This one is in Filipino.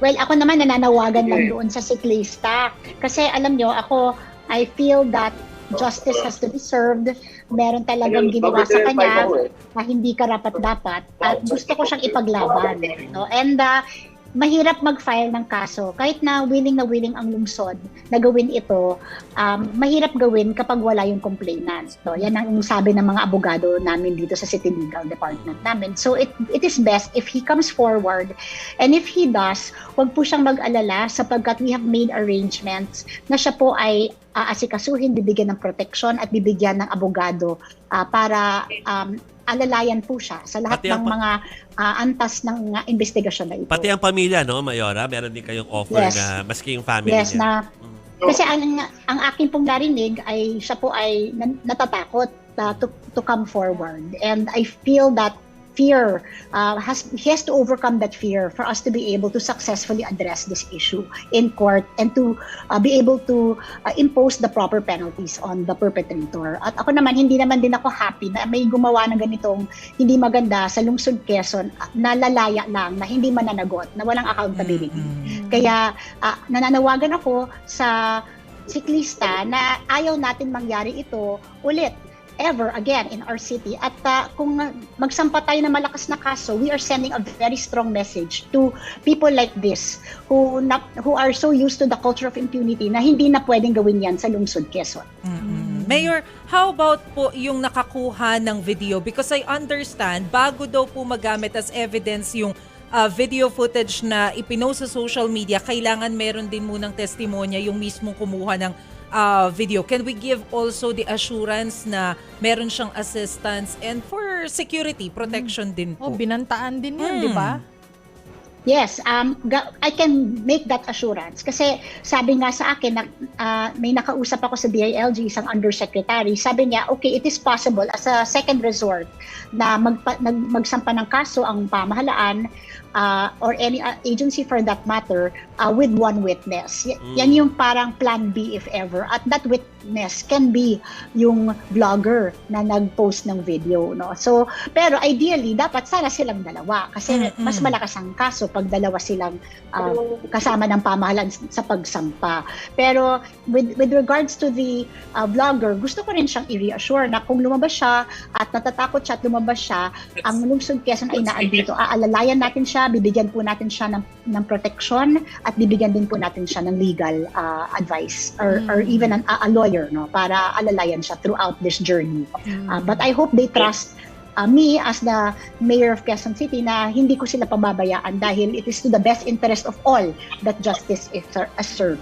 Well, ako naman nananawagan lang doon sa siklista. Kasi alam nyo, ako, I feel that justice has to be served. Meron talagang ginawa sa kanya na hindi karapat-dapat at gusto ko siyang ipaglaban. No? And uh, mahirap mag-file ng kaso. Kahit na willing na willing ang lungsod na gawin ito, um, mahirap gawin kapag wala yung complainant. So, yan ang sabi ng mga abogado namin dito sa City Legal Department namin. So, it, it is best if he comes forward and if he does, wag po siyang mag-alala sapagkat we have made arrangements na siya po ay aasikasuhin, bibigyan ng proteksyon at bibigyan ng abogado uh, para um, alalayan po siya sa lahat Pati ng mga uh, antas ng uh, investigasyon na ito. Pati ang pamilya, no, Mayora? Meron din kayong offer Yes. na maski yung family Yes, niya. na kasi ang ang akin pong narinig ay siya po ay natatakot uh, to to come forward and I feel that fear uh, has he has to overcome that fear for us to be able to successfully address this issue in court and to uh, be able to uh, impose the proper penalties on the perpetrator. At ako naman hindi naman din ako happy na may gumawa ng ganitong hindi maganda sa lungsod Quezon uh, na lalaya lang na hindi mananagot, na walang accountability. Mm-mm. Kaya ah, nananawagan ako sa siklista na ayaw natin mangyari ito ulit ever again in our city at ah, kung magsampa tayo ng malakas na kaso we are sending a very strong message to people like this who na, who are so used to the culture of impunity na hindi na pwedeng gawin yan sa lungsod Quezon. Mm-mm. Mayor, how about po yung nakakuha ng video? Because I understand, bago daw po magamit as evidence yung uh, video footage na ipinost sa social media, kailangan meron din munang testimonya yung mismong kumuha ng uh, video. Can we give also the assurance na meron siyang assistance and for security, protection din Oh, po? binantaan din yun, Mm. di ba? Yes, um, I can make that assurance. Kasi sabi nga sa akin, na, ah, may nakausap ako sa DILG, isang undersecretary, sabi niya, okay, it is possible as a second resort na magpa, nag, magsampa ng kaso ang pamahalaan ah, or any ah, agency for that matter ah, with one witness. Y- Mm. Yan yung parang plan B if ever. At that witness can be yung vlogger na nag-post ng video. No? So, pero ideally, dapat sana silang dalawa kasi Mm-mm. mas malakas ang kaso pag dalawa silang ah, kasama ng pamahalaan sa pagsampa. Pero with with regards to the ah, vlogger, gusto ko rin siyang i-reassure na kung lumabas siya at natatakot siya at lumabas siya, ang lungsod Quezon ay naandito. Aalalayan natin siya, bibigyan po natin siya ng, ng protection at bibigyan din po natin siya ng legal ah, advice or, or even an, a, a lawyer no para alalayan siya throughout this journey. Uh, but I hope they trust uh, me as the mayor of Quezon City na hindi ko sila pababayaan dahil it is to the best interest of all that justice is, is served.